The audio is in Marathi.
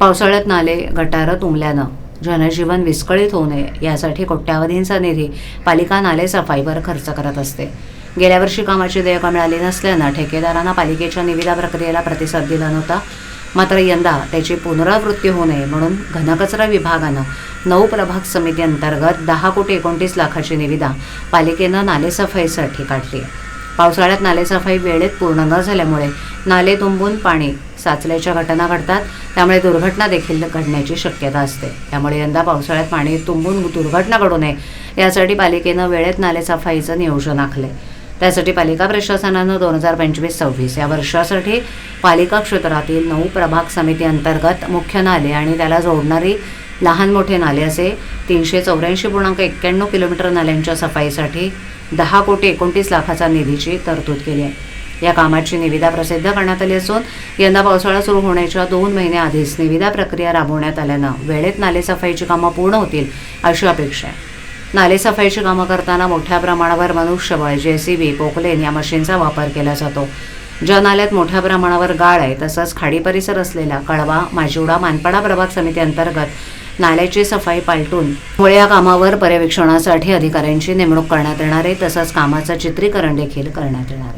पावसाळ्यात नाले गटारं तुंबल्यानं जनजीवन विस्कळीत होऊ नये यासाठी कोट्यावधींचा निधी पालिका नाले सफाईवर खर्च करत असते. गेल्या वर्षी कामाची देयकं मिळाली नसल्यानं ठेकेदारांना पालिकेच्या निविदा प्रक्रियेला प्रतिसाद दिला नव्हता. मात्र यंदा त्याची पुनरावृत्ती होऊ नये म्हणून घनकचरा विभागानं नऊ प्रभाग समिती अंतर्गत दहा कोटी एकोणतीस लाखाची निविदा पालिकेनं नालेसफाईसाठी काढली. पावसाळ्यात नालेसफाई वेळेत पूर्ण न झाल्यामुळे नाले तुंबून पाणी साचल्याच्या घटना घडतात. त्यामुळे दुर्घटना देखील घडण्याची शक्यता असते. त्यामुळे यंदा पावसाळ्यात पाणी तुंबून दुर्घटना घडू नये यासाठी पालिकेनं वेळेत नालेसफाईचं नियोजन आखले त्यासाठी पालिका प्रशासनानं दोन हजार पंचवीस सव्वीस या वर्षासाठी पालिका क्षेत्रातील नऊ प्रभाग समिती अंतर्गत मुख्य नाले आणि त्याला जोडणारी लहान मोठे नाले असे तीनशे चौऱ्याऐंशी पूर्णांक एक्क्याण्णव किलोमीटर नाल्यांच्या सफाईसाठी दहा कोटी एकोणतीस लाखाचा निधीची तरतूद केली आहे. या कामाची निविदा प्रसिद्ध करण्यात आली असून यंदा पावसाळा सुरू होण्याच्या दोन महिन्याआधीच निविदा प्रक्रिया राबवण्यात आल्यानं वेळेत नालेसफाईची कामं पूर्ण होतील अशी अपेक्षा आहे. नालेसफाईची कामं करताना मोठ्या प्रमाणावर मनुष्यबळ जे सी बी पोकलेन या मशीनचा वापर केला जातो. ज्या नाल्यात मोठ्या प्रमाणावर गाळ आहे तसंच खाडी परिसर असलेला कळवा माजिवडा मानपाडा प्रभाग समिती अंतर्गत नाल्याची सफाई पालटून मुळे या कामावर पर्यवेक्षणासाठी अधिकाऱ्यांची नेमणूक करण्यात येणार आहे. तसंच कामाचं चित्रीकरण देखील करण्यात येणार आहे.